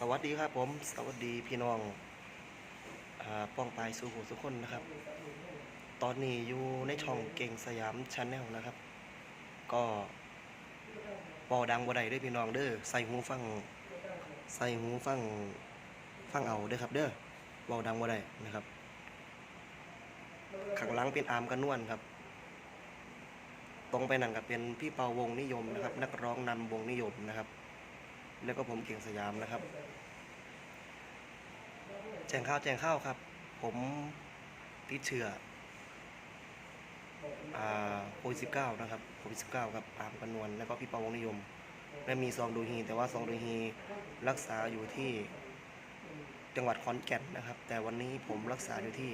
สวัสดีครับผม สวัสดีพี่น้องอป้องปลายสู่หูทุกคนนะครับ ตอนนี้อยู่ในช่องเก่งสยามชาแนลนะครับ ก็บอดังบ่ได้ด้วยพี่น้องเด้อใส่หูฟัง ใส่หูฟังฟังเอาเด้อครับ เด้อเบาดังบ่ได้นะครับข้างหลังเป็นอาร์มกันนวลครับ ตรงไปนั่นก็เป็นพี่เปาวงนิยมนะครับ นักร้องนำวงนิยมนะครับ แล้วก็ผมเก่งสยามนะครับ แจ้งข้าวแจ้งข้าวครับ ผมติดเชื้อโควิดสิบเก้านะครับโควิดสิบเก้าครับปามกันวลแล้วก็พี่ปาวงนิยม และมีซองดูฮี แต่ว่าซองดูฮีรักษาอยู่ที่จังหวัดขอนแก่นนะครับ แต่วันนี้ผมรักษาอยู่ที่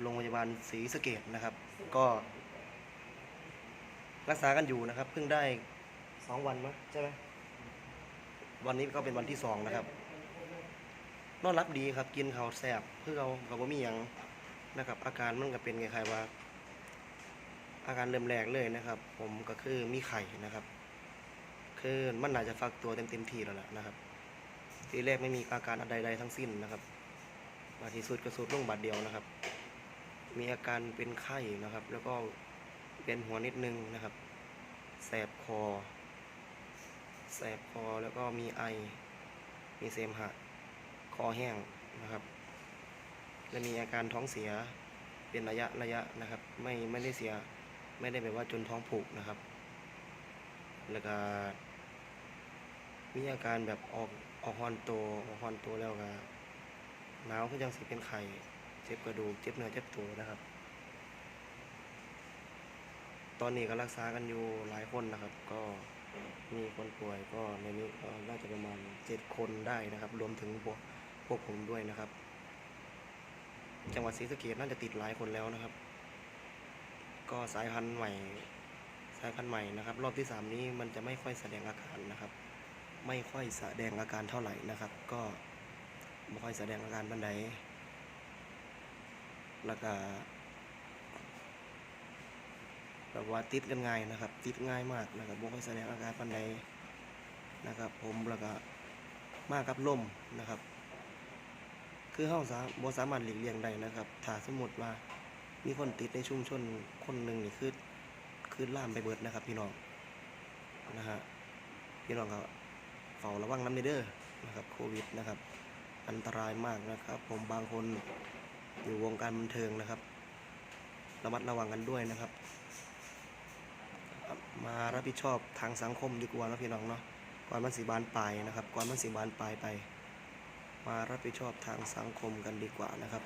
โรงพยาบาลศรีสะเกดนะครับ ก็ รักษากันอยู่นะครับ เพิ่งได้สองวันมั้ยใช่ไหม วันนี้ก็เป็นวันที่สองนะครับ นอนรับดีครับ กินข้าวแซ่บเพื่อเรากับว่มีหยังนะครับ อาการมันก็เป็นคล้ายๆว่า อาการเริ่มแรกเลยนะครับ ผมก็คือมีไข่นะครับ คือมันน่าจจะฟักตัวเต็มเต็มทีแล้วแหละนะครับ ทีแรกไม่มีอาการใดๆทั้งสิ้นนะครับมาที่สุดก็สุดลงบาดเดียวนะครับ มีอาการเป็นไข้นะครับ แล้วก็เป็นหัวนิดนึงนะครับ แสบคอ แสบคอแล้วก็มีไอ มีเสมหะ คอแห้งนะครับ และมีอาการท้องเสียเป็นระยะระยะนะครับ ไม่ไม่ได้เสียไม่ได้แบบว่าจนท้องผูกนะครับ แล้วก็มีอาการแบบออกออกฮอนโตออกฮอนโตแล้วก็หนาวคือจังสิเป็นไข่เจ็บกระดูกเจ็บเนื้อเจ็บตัวนะครับ ตอนนี้ก็รักษากันอยู่หลายคนนะครับ ก็ มีคนป่วยก็ในนี้ก็น่าจะประมาณเจ็ดคนได้นะครับ รวมถึงพวกพวกผมด้วยนะครับ จังหวัดศรีสะเกษน่าจะติดหลายคนแล้วนะครับ ก็สายพันธุ์ใหม่ สายพันธุ์ใหม่นะครับ รอบที่สามนี้มันจะไม่ค่อยแสดงอาการนะครับ ไม่ค่อยแสดงอาการเท่าไหร่นะครับ ก็ไม่ค่อยแสดงอาการบันไดแล้วก็ แบบว่าติดกันง่ายนะครับ ติดง่ายมากนะครับบ่ค่อยแสดงอาการปานใดนะครับ ผมแล้วก็มากับลมนะครับ คือเฮาสาบ่สามารถหลีกเลี่ยงได้นะครับถ้าสมมติว่ามีคนติดในชุมชนคนหนึ่งนี่คือคือล่ามไปเบิดนะครับ พี่น้องนะฮะพี่น้องก็เฝ้าระวังน้ำเด้อนะครับโควิดนะครับ อันตรายมากนะครับ ผมบางคนอยู่วงการบันเทิงนะครับ ระมัดระวังกันด้วยนะครับ มารับผิดชอบทางสังคมดีกว่าเนาะพี่น้องเนาะก่อนมันสีบานปลายนะครับก่อนมันสีบานปลายไป มารับผิดชอบทางสังคมกันดีกว่านะครับ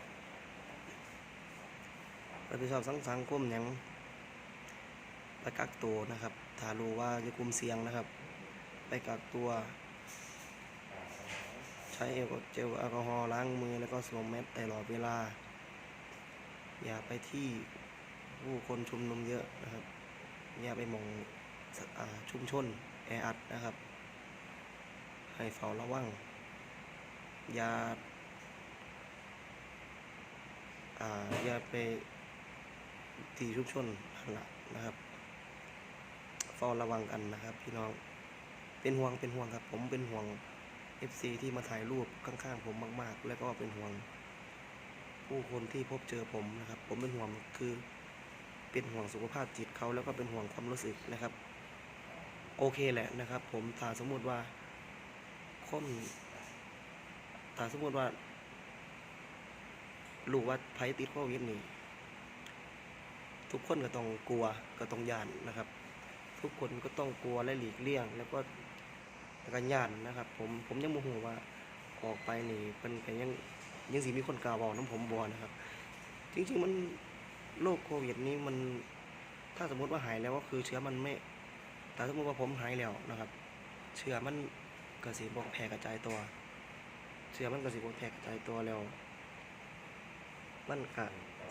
รับผิดชอบสังสังคมหยังไปกักตัวนะครับถ้ารู้ว่าจะกลุ่มเสี่ยงนะครับ ไปกักตัว ใช้เจลแอลกอฮอล์ล้างมือแล้วก็สวมแมสตลอดเวลา อย่าไปที่ผู้คนชุมนุมเยอะนะครับ อย่าไปมองอชุมชนแออัดนะครับ ให้เฝ้าระวัง อย่าอย่าไปที่ชุมชนนั่นละนะครับเฝ้าระวังกันนะครับ พี่น้องเป็นห่วงเป็นห่วงครับ ผมเป็นห่วง FC ที่มาถ่ายรูปข้างๆผมมาก ๆ แล้วก็เป็นห่วงผู้คนที่พบเจอผมนะครับ ผมเป็นห่วงคือ เป็นห่วงสุขภาพจิตเขาแล้วก็เป็นห่วงความรู้สึกนะครับ โอเคแหละนะครับ ผมถ้าสมมุติว่าคนถ้าสมมุติว่ารู้ว่าภัยติดโควิดนี่ทุกคนก็ต้องกลัวก็ต้องย่านนะครับ ทุกคนก็ต้องกลัวและหลีกเลี่ยง แล้วก็แล้วก็ย่านนะครับ ผมผมยังโมโหว่าออกไปนี่เป็นก็ยังยังสิมีคนกล่าวบอกน้ำผมบอนะครับ จริงๆมัน โรคโควิดนี้มันถ้าสมมติว่าหายแล้วก็คือเชื้อมันไม่แต่สมมติว่าผมหายแล้วนะครับ เชื้อมันกระสีบอกแพร่กระจายตัว เชื้อมันกระสีบอกแพร่กระจายตัวแล้วมันกะ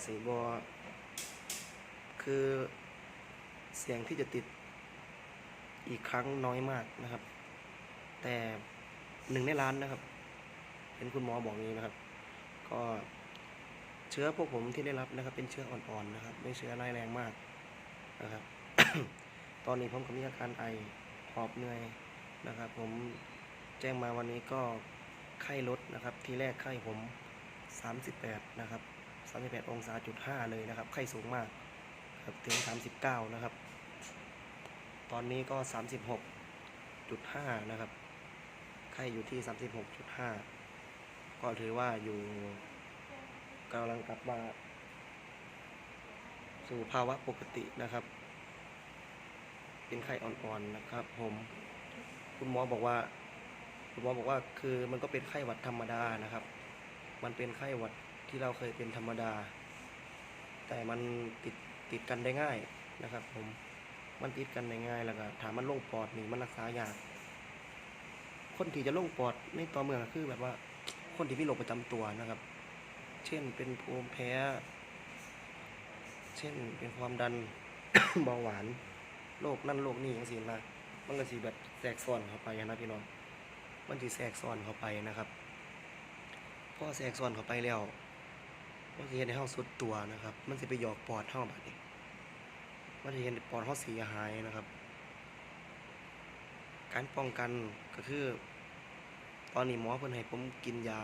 สีบอคือเสียงที่จะติดอีกครั้งน้อยมากนะครับ แต่หนึ่งในล้านนะครับ เป็นคุณหมอบอกนี้นะครับ ก็ เชื้อพวกผมที่ได้รับนะครับ เป็นเชื้ออ่อนๆนะครับ ไม่เชื้อร้ายแรงมากนะครับ ตอนนี้ผมก็มีอาการไอหอบเหนื่อยนะครับ ผมแจ้งมาวันนี้ก็ไข้ลดนะครับ ที่แรกไข้ผม 38 นะครับ 38 องศาจุด5เลยนะครับ ไข้สูงมากครับถึง 39 นะครับ ตอนนี้ก็ 36.5 นะครับ ไข้อยู่ที่ 36.5 ก็ถือว่าอยู่ กำลังกลับมาสู่ภาวะปกตินะครับ เป็นไข้อ่อนๆนะครับ ผม คุณหมอบอกว่า คุณหมอบอกว่าคือมันก็เป็นไข้หวัดธรรมดานะครับ มันเป็นไข้หวัดที่เราเคยเป็นธรรมดา แต่มันติดติดกันได้ง่ายนะครับ ผม มันติดกันได้ง่ายแล้วก็ถามมันลงปอดนี่มันรักษายาก คนที่จะลงปอดในต่อเมืองคือแบบว่า คนที่มีโรคประจำตัวนะครับ เช่นเป็นภูมิแพ้ เช่นเป็นความดัน เบาหวานโรคนั่นโรคนี่อย่างสินะมันก็สิแบบแทรกซ้อนเข้าไปนะพี่น้อง มันสิแทรกซ้อนเข้าไปนะครับพอแทรกซ้อนเข้าไปแล้วมันสิเห็นในห้เฮาสุดตัวนะครับ มันสิไปหยอกปอดเฮาบัดนี้มันสิเห็นปอดเฮาเสียหายนะครับ การป้องกันก็คือ ตอนนี้หมอเพิ่นให้ผมกินยา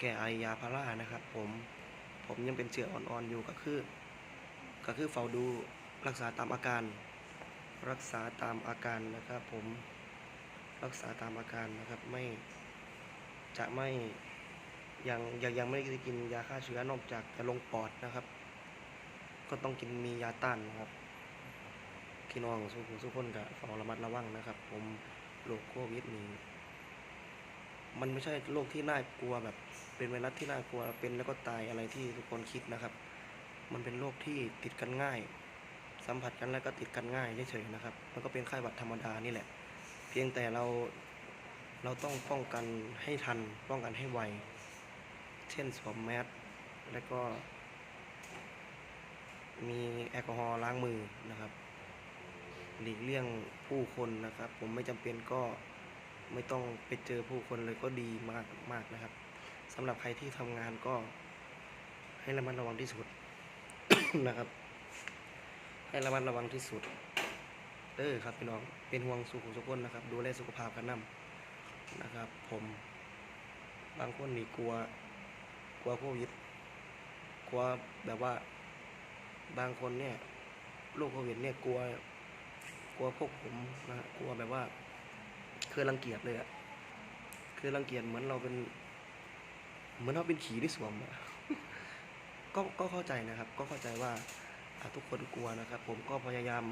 แก้ไอยาพารานะครับ ผม ผมยังเป็นเชื้ออ่อนๆอยู่ก็คือ ก็คือเฝ้าดูรักษาตามอาการ รักษาตามอาการนะครับ ผมรักษาตามอาการนะครับไม่จะไม่ยังยังยังไม่ได้กินยาฆ่าเชื้อนอกจากจะลงปอดนะครับ ก็ต้องกินมียาต้านนะครับพี่น้องสุขุสุขคนกับเฝ้าระมัดระวังนะครับ ผมโรคโควิดนี้ มันไม่ใช่โรคที่น่ากลัวแบบ เป็นไวรัสที่น่ากลัวเป็นแล้วก็ตายอะไรที่ทุกคนคิดนะครับ มันเป็นโรคที่ติดกันง่าย สัมผัสกันแล้วก็ติดกันง่ายเฉยๆนะครับ มันก็เป็นไข้หวัดธรรมดานี่แหละ เพียงแต่เราเราต้องป้องกันให้ทันป้องกันให้ไว เช่นสวมแมสแล้วก็ มีแอลกอฮอล์ล้างมือนะครับ หลีกเลี่ยงผู้คนนะครับ ผมไม่จำเป็นก็ ไม่ต้องไปเจอผู้คนเลยก็ดีมากมากนะครับสำหรับใครที่ทำงานก็ให้ระมัดระวังที่สุดนะครับ ให้ระมัดระวังที่สุดเด้อครับพี่น้องเป็นห่วงสุขสุขคนนะครับ ดูแลสุขภาพกันนํนะครับ ผมบางคนนี่กลัว กลัวโควิดกลัวแบบว่า บางคนเนี่ยโรคโควิดเนี่ยกลัว กลัวพวกผมนะกลัวแบบว่า คือรังเกียจเลยอะคือรังเกียจเหมือนเราเป็น เหมือนเราเป็นขี่ที่สวมอะก็ก็เข้าใจนะครับ ก็เข้าใจว่าทุกคนกลัวนะครับ ผมก็พยายาม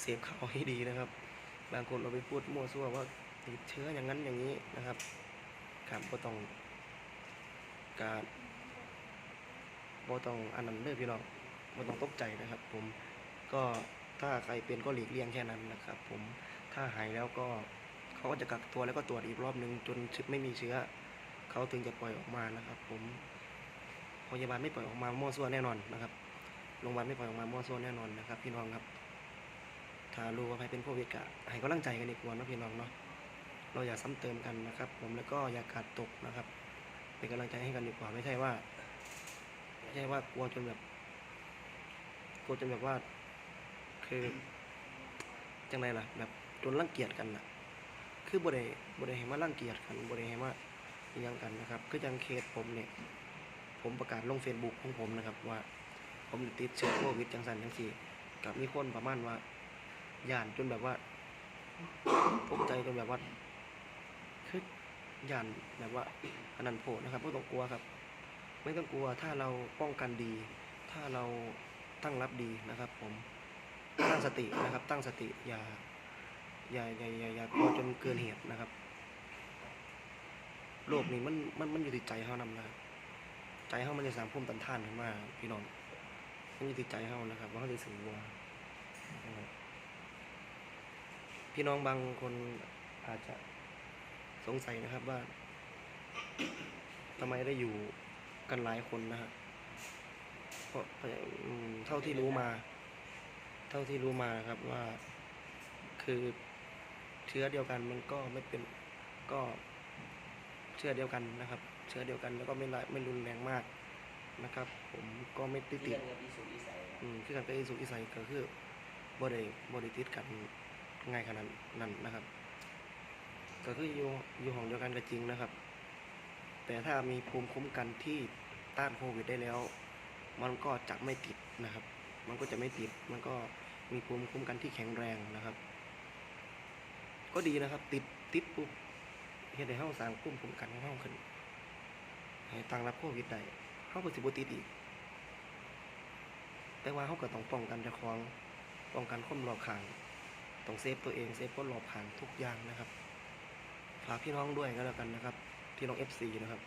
เสพข่าวให้ดีนะครับ บางคนเราไปพูดมั่วซั่วว่าติดเชื้ออย่างนั้นอย่างนี้นะครับครับก็ต้องการบ่ต้องอันนั้นเด้อพี่น้องบ่ต้องตกใจนะครับ ผมก็ถ้าใครเป็นก็หลีกเลี่ยงแค่นั้นนะครับ ผมถ้าหายแล้วก็ เขาก็จะกักตัวแล้วก็ตรวจอีกรอบหนึ่งจนไม่มีเชื้อ เขาถึงจะปล่อยออกมานะครับ ผมโรงพยาบาลไม่ปล่อยออกมามั่วซั่วแน่นอนนะครับโรงพยาบาลไม่ปล่อยออกมามั่วซั่วแน่นอนนะครับ พี่น้องครับถ้ารู้ว่าใครเป็นโควิดกะให้กำลังใจกันดีกว่านะพี่น้องเนาะเราอย่าซ้ำเติมกันนะครับ ผมแล้วก็อย่ากาดตกนะครับ เป็นกำลังใจให้กันดีกว่าไม่ใช่ว่า ไม่ใช่ว่ากลัวจนแบบกลัวจนแบบว่า คือจังไรล่ะ แบบจนรังเกียจกันน่ะ คือบ่ได้บ่ได้ให้มารังเกียจกันบ่ได้ให้มายังกันนะครับคือจังเคสผมเนี่ย ผมประกาศลง Facebook ของผมนะครับ ว่า ผมติดเชื้อโควิดจังสันจังสี่กับมีคนประมาณว่าย่านจนแบบว่าตกใจจนแบบว่าคือย่านแบบว่าอันนั้นโผล่นะครับไม่ต้องกลัวครับ ไม่ต้องกลัวถ้าเราป้องกันดี ถ้าเราตั้งรับดีนะครับ ผมตั้งสตินะครับ ตั้งสติอย่า อย่าอย่าอย่าอย่ากลัวจนเกินเหตุนะครับ โลกนี้มันมันมันอยู่ที่ใจเขานำนะครับใจเขามันจะสร้างภูมิต้านท่านขึ้นมาพี่น้องมันอยู่ที่ใจเขานะครับ ว่าเขาจะสื่อว่านะครับพี่น้องบางคนอาจจะสงสัยนะครับว่าทำไมได้อยู่กันหลายคนนะฮะเพราะเท่าที่รู้มา เท่าที่รู้มาครับว่าคือ เชื้อเดียวกันมันก็ไม่เป็นก็เชื้อเดียวกันนะครับ เชื้อเดียวกันแล้วก็ไม่ร้ายไม่รุนแรงมากนะครับ ผมก็ไม่ติดติเรียดนกับอิสุอิสัยอืมคือการเป็นอิสุกอิสัยก็คือบ่ได้บ่ได้ติดกันง่ายขนาดนั้นนะครับ ก็คืออยู่อยู่ห้องเดียวกันก็จริงนะครับ แต่ถ้ามีภูมิคุ้มกันที่ต้านโควิดได้แล้ว มันก็จะไม่ติดนะครับ มันก็จะไม่ติดมันก็มีภูมิคุ้มกันที่แข็งแรงนะครับ ก็ดีนะครับ ติดติดปุ๊บเฮ็ดในห้เฮาสางภูมิคุ้มกันของขึ้นให้ตังรับโควิดได้เฮาก็สิบติดอีก แต่ว่าเฮาก็ต้องป้องกันเจ้าของป้องกันคนรอบข้างต้องเซฟตัวเองเซฟคนรอบข้างทุกอย่างนะครับฝากพี่น้องด้วยก็แล้วกันนะครับ พี่น้อง FC นะครับ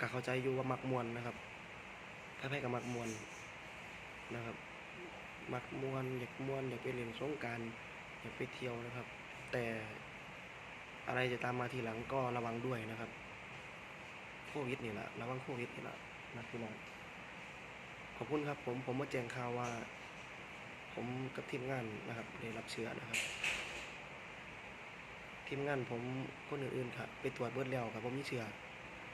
ก็เข้าใจอยู่ว่ามักมวนนะครับแพ้ๆกับมักมวนนะครับ มักมวนอยากมวนอยากไปเล่นสงการ อยากไปเที่ยวนะครับ แต่อะไรจะตามมาทีหลังก็ระวังด้วยนะครับ โควิดนี่แหละระวังโควิดนี่แหละนะพี่น้องขอบคุณครับ ผมผมมาแจ้งข่าวว่า ผมกับทีมงานนะครับได้รับเชื้อนะครับ ทีมงานผมคนอื่นๆครับไปตรวจเบิดแล้วครับผมมีเชื้อ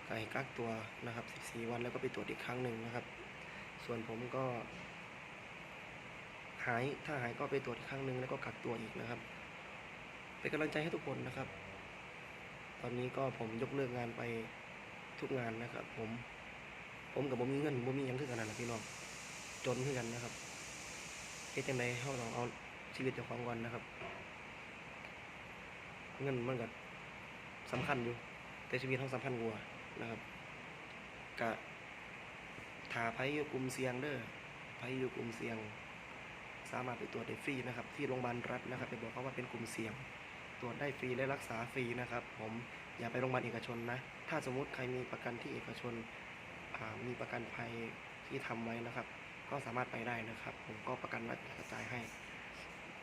ก็ให้กักตัวนะครับ 14 วันแล้วก็ไปตรวจอีกครั้งหนึ่งนะครับ ส่วนผมก็ หายถ้าหายก็ไปตรวจอีกครั้งหนึ่งแล้วก็กักตัวอีกนะครับเป็นกำลังใจให้ทุกคนนะครับ ตอนนี้ก็ผมยกเลิกงานไปทุกงานนะครับ ผม ผมกับผมมีเงินผมมีหยังคือกันนั่นะพี่น้องจนคือกันนะครับเฮ็ดจังไดเฮาต้องเอาชีวิตเจ้าของก่อนนะครับ เงินมันก็สำคัญอยู่ แต่ชีวิตเฮาสำคัญกว่านะครับกะถาไผอยู่กลุ่มเสี่ยงเด้อไผอยู่กลุ่มเสี่ยง สามารถไปตรวจได้ฟรีนะครับ ที่โรงพยาบาลรัฐนะครับไปบอกเขาว่าเป็นกลุ่มเสี่ยง ตรวจได้ฟรีและรักษาฟรีนะครับ ผมอย่าไปโรงพยาบาลเอกชนนะ ถ้าสมมุติใครมีประกันที่เอกชนมีประกันภัยที่ทำไว้นะครับ ก็สามารถไปได้นะครับ ผมก็ประกันรัฐกระจายให้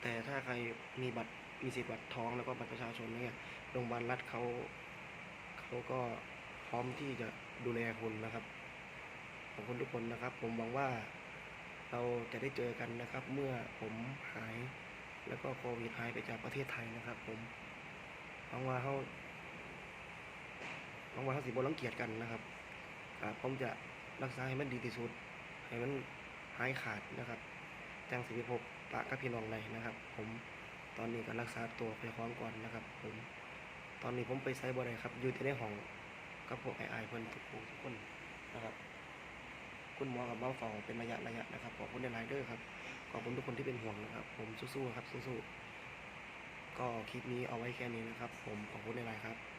แต่ถ้าใครมีบัตรมีสิทธิ์บัตรทองแล้วก็บัตรประชาชนเนี่ยโรงพยาบาลรัฐเขาเขาก็พร้อมที่จะดูแลคุณนะครับขอบคุณทุกคนนะครับ ผมหวังว่า เราจะได้เจอกันนะครับ เมื่อผมหายแล้วก็โควิดหายไปจากประเทศไทยนะครับ ผมหวังว่าเขาหวังว่าเขาสิบรังเกียจกันนะครับผมจะรักษาให้มันดีที่สุด ให้มันหายขาดนะครับจังสิบพบปะกับพี่น้องเลยนะครับ ผมตอนนี้ก็รักษาตัวไปคล้องก่อนนะครับ ผมตอนนี้ผมไปไซบ่ไดครับอยู่ที่ในห้องกับพวกไอไอเพิ่นทุกคนนะครับ คุณหมอกับเบ้าเฝ้าเป็นระยะระยะนะครับขอบคุณในไลเดอร์ครับขอบคุณทุกคนที่เป็นห่วงนะครับ ผมสู้ๆครับสู้ๆก็คลิปนี้เอาไว้แค่นี้นะครับ ผมขอบคุณในไลน์ครับ